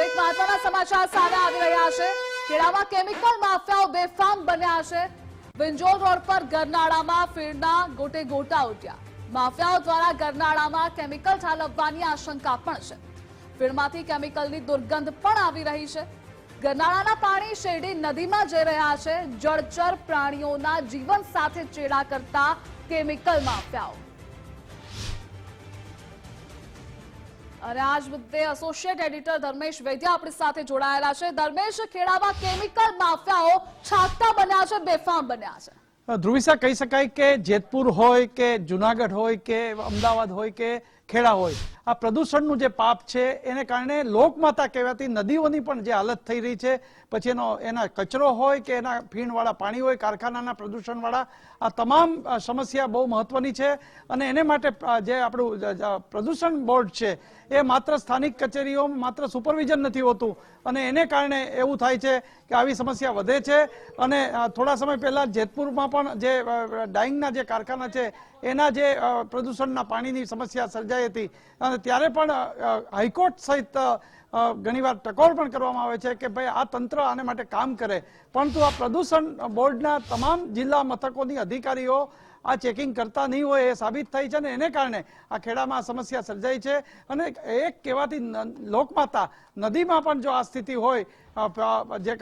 એક મહત્વના સમાચાર સામે આવી રહ્યા છે. ખેડામાં કેમિકલ માફિયાઓ બેફામ બન્યા છે. વિંજોર રોડ પર ગરનાળામાં ફીણના ગોટે ગોટા ઉઠ્યા માફિયાઓ દ્વારા ગરનાળામાં કેમિકલ ઠાલવવાની આશંકા પણ છે. ફીણમાંથી કેમિકલની દુર્ગંધ પણ આવી રહી છે. ગરનાળાના પાણી શેરડી નદીમાં જઈ રહ્યા છે. જળચર પ્રાણીઓના જીવન સાથે ચેડા કરતા કેમિકલ માફિયાઓ. અને આજ મુદ્દે એડિટર ધર્મેશ વૈદ્ય આપણી સાથે જોડાયેલા છે. ધર્મેશ, ખેડામાં કેમિકલ માફિયાઓ છાકતા બન્યા છે, બેફામ બન્યા છે. ધ્રુવિસા કહી શકાય કે જેતપુર હોય કે જુનાગઢ હોય કે અમદાવાદ હોય કે ખેડા હોય, આ પ્રદૂષણનું જે પાપ છે એને કારણે લોકમાતા કહેવાતી નદીઓની પણ જે હાલત થઈ રહી છે, પછી એનો, એના કચરો હોય કે એના ફીણવાળા પાણી હોય, કારખાનાના પ્રદૂષણવાળા, આ તમામ સમસ્યા બહુ મહત્વની છે અને એને માટે જે આપણું પ્રદૂષણ બોર્ડ છે, એ માત્ર સ્થાનિક કચેરીઓમાં માત્ર સુપરવિઝન નથી હોતું અને એને કારણે એવું થાય છે કે આવી સમસ્યા વધે છે. અને થોડા સમય પહેલાં જેતપુરમાં પણ જે ડાઈંગના જે કારખાના છે, એના જે પ્રદૂષણના પાણીની સમસ્યા સર્જાઈ હતી. અને ત્યારે પણ હાઈકોર્ટ સહિત ઘણીવાર ટકોર પણ કરવામાં આવે છે કે ભાઈ આ તંત્ર આને માટે કામ કરે. પરંતુ આ પ્રદૂષણ બોર્ડના તમામ જિલ્લા મથકોની અધિકારીઓ આ ચેકિંગ કરતા નહીં હોય એ સાબિત થઈ છે ને એને કારણે આ ખેડામાં આ સમસ્યા સર્જાઈ છે. અને એક કહેવાતી લોકમાતા નદીમાં પણ જો આ સ્થિતિ હોય જે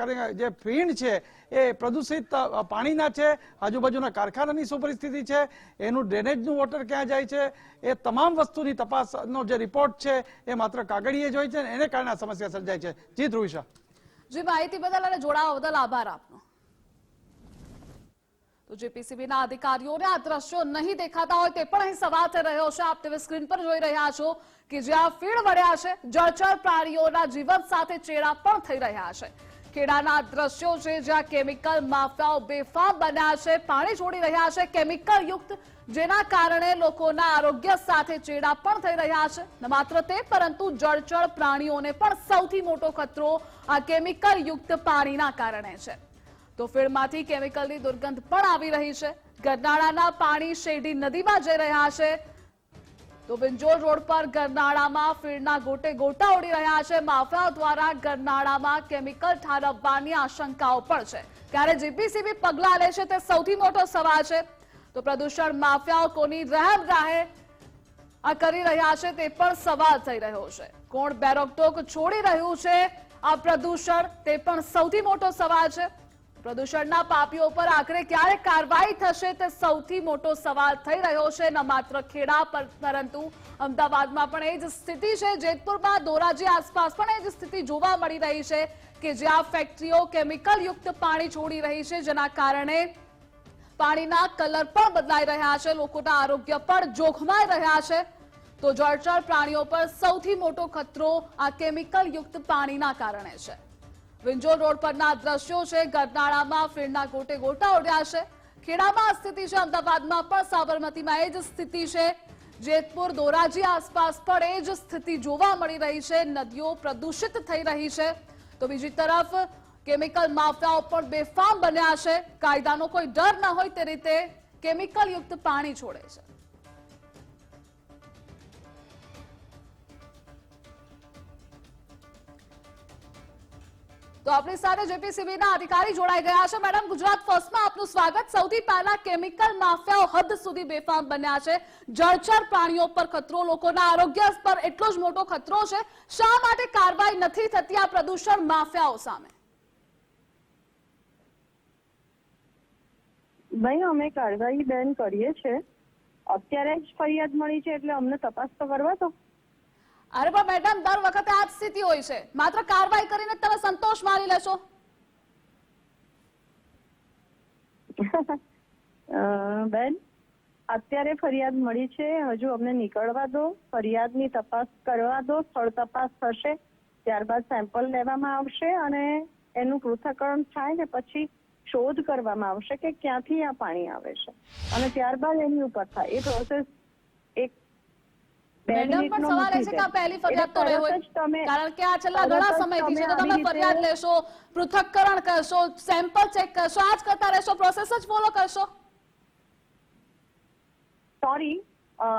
જે ફીણ છે એ પ્રદૂષિત પાણીના છે, આજુબાજુના કારખાનાની શું પરિસ્થિતિ છે, એનું ડ્રેનેજનું વોટર ક્યાં જાય છે, એ તમામ વસ્તુની તપાસનો જે રિપોર્ટ છે એ માત્ર કાગળીએ જ હોય છે એને કારણે આ સમસ્યા સર્જાય છે. જી ધ્રુવિશા. જી, માહિતી બદલ અને જોડાવા બદલ આભાર આપનો તો જેપીસીબીના અધિકારીઓને આ દ્રશ્યો નહીં દેખાતા હોય તે પણ અહીં સવાલ થઈ રહ્યો છે. આપ ટીવી સ્ક્રીન પર જોઈ રહ્યા છો કે જ્યાં ફીણ વળ્યા છે, જળચર પ્રાણીઓના જીવન સાથે ચેડા પણ થઈ રહ્યા છે. ખેડાના દ્રશ્યો છે જ્યાં કેમિકલ માફિયાઓ બેફામ બન્યા છે, પાણી છોડી રહ્યા છે, કેમિકલ યુક્ત, જેના કારણે લોકોના આરોગ્ય સાથે ચેડા પણ થઈ રહ્યા છે. ન માત્ર તે, પરંતુ જળચર પ્રાણીઓને પણ સૌથી મોટો ખતરો આ કેમિકલ યુક્ત પાણીના કારણે છે. તો ફીણમાંથી કેમિકલની દુર્ગંધ પણ આવી રહી છે. ગરનાળાના પાણી શેરડી નદીમાં જઈ રહ્યા છે. તો બિંજોર રોડ પર ગરનાળામાં ફીણના ગોટે ગોટા ઉડી રહ્યા છે. માફિયાઓ દ્વારા ગરનાળામાં કેમિકલ ઠાલવવાની આશંકાઓ પણ છે. ત્યારે જીપીસીબી પગલાં લે છે તે સૌથી મોટો સવાલ છે. તો પ્રદૂષણ માફિયાઓ કોની રહેમ રાહે આ કરી રહ્યા છે તે પણ સવાલ થઈ રહ્યો છે. કોણ બેરોકટોક છોડી રહ્યું છે આ પ્રદૂષણ તે પણ સૌથી મોટો સવાલ છે. પ્રદૂષણના પાપીઓ પર આખરે ક્યારે કાર્યવાહી થશે તે સૌથી મોટો સવાલ થઈ રહ્યો છે, ન માત્ર ખેડા પર પરંતુ અમદાવાદમાં પણ એ જ સ્થિતિ છે. જેતપુરમાં ધોરાજી આસપાસ પણ એ જ સ્થિતિ જોવા મળી રહી છે કે જ્યાં ફેક્ટરીઓ કેમિકલ યુક્ત પાણી છોડી રહી છે, જેના કારણે પાણીના કલર પણ બદલાઈ રહ્યા છે, લોકોના આરોગ્ય પણ જોખમાઈ રહ્યા છે. તો જળચર પ્રાણીઓ પર સૌથી મોટો ખતરો આ કેમિકલ યુક્ત પાણીના કારણે છે. વિંજોલ રોડ પરના દ્રશ્યો છે. ગરનાળામાં ફીણના ગોટે ગોટા ઉડ્યા છે. ખેડામાં સ્થિતિ છે. અમદાવાદમાં પણ સાબરમતીમાં એ જ સ્થિતિ છે. જેતપુર, ધોરાજી આસપાસ પણ એ જ સ્થિતિ જોવા મળી રહી છે. નદીઓ પ્રદૂષિત થઈ રહી છે. તો બીજી તરફ કેમિકલ માફિયાઓ પણ બેફામ બન્યા છે. કાયદાનો કોઈ ડર ન હોય તે રીતે કેમિકલયુક્ત પાણી છોડે છે. તો આપણી સાથે જેપીસીબીના અધિકારી જોડાઈ ગયા છે. મેડમ, ગુજરાત ફર્સ્ટમાં આપનું સ્વાગત. સૌથી પહેલા કેમિકલ માફિયાઓ હદ સુધી બેફામ બન્યા છે. જળચર પ્રાણીઓ પર ખતરો, લોકોના આરોગ્ય પર એટલો જ મોટો ખતરો છે. શા માટે કાર્યવાહી નથી થતી આ પ્રદૂષણ માફિયાઓ સામે? ભાઈ, અમે કાર્યવાહી બેન કરીએ છે અત્યારે જ ફરિયાદ મળી છે, એટલે અમને તપાસ તો કરવા દો. અરે પણ મેડમ, દર વખતે આ જ સ્થિતિ હોય છે. માત્ર કાર્યવાહી કરીને તમે સંતોષ માની લેશો. બેન, અત્યારે ફરિયાદ મળી છે. હજુ અમને નીકળવા દો. ફરિયાદની તપાસ કરવા દો. સ્થળ તપાસ થશે. ત્યારબાદ સેમ્પલ લેવામાં આવશે અને એનું પૃથ્થકરણ થાય ને પછી શોધ કરવામાં આવશે કે ક્યાંથી આ પાણી આવે છે. અને ત્યારબાદ એની ઉપર થાય. એ પ્રોસેસ એક મેડમ પણ સવાલ એ છે કે આ પહેલી ફરિયાદ તો હોય. તમે- કારણ કે આ છેલ્લા ઘણા સમયથી છે. તો તમે ફરિયાદ લેશો પૃથક્કરણ કરશો સેમ્પલ ચેક કરશો આજ કરતા રહેશો પ્રોસેસ જ ફોલો કરશો. સોરી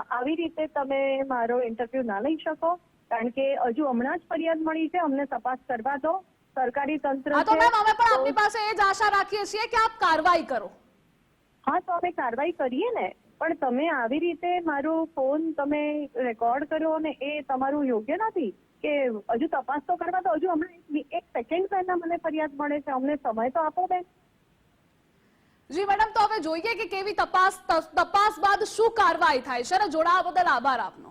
આવી રીતે તમે મારો ઇન્ટરવ્યુ ના લઈ શકો. કારણ કે હજુ હમણાં જ ફરિયાદ મળી છે. અમને તપાસ કરવા દો. સરકારી તંત્ર તો મેમ અમે પણ આપની પાસે એ જ આશા રાખીએ છીએ કે આપ કાર્યવાહી કરો. હા તો અમે કાર્યવાહી કરીએ ને. પણ તમે આવી રીતે મારો ફોન તમે રેકોર્ડ કર્યો અને એ તમારું યોગ્ય નથી કે હજુ તપાસ તો કરવા તો હજુ હમણાં એક સેકન્ડ પહેલા મને ફરિયાદ મળે છે, અમને સમય તો આપો બેન. જી મેડમ, તો હવે જોઈએ કે કેવી તપાસ તપાસ બાદ શું કાર્યવાહી થાય છે. અને જોડાવા બદલ આભાર આપનો.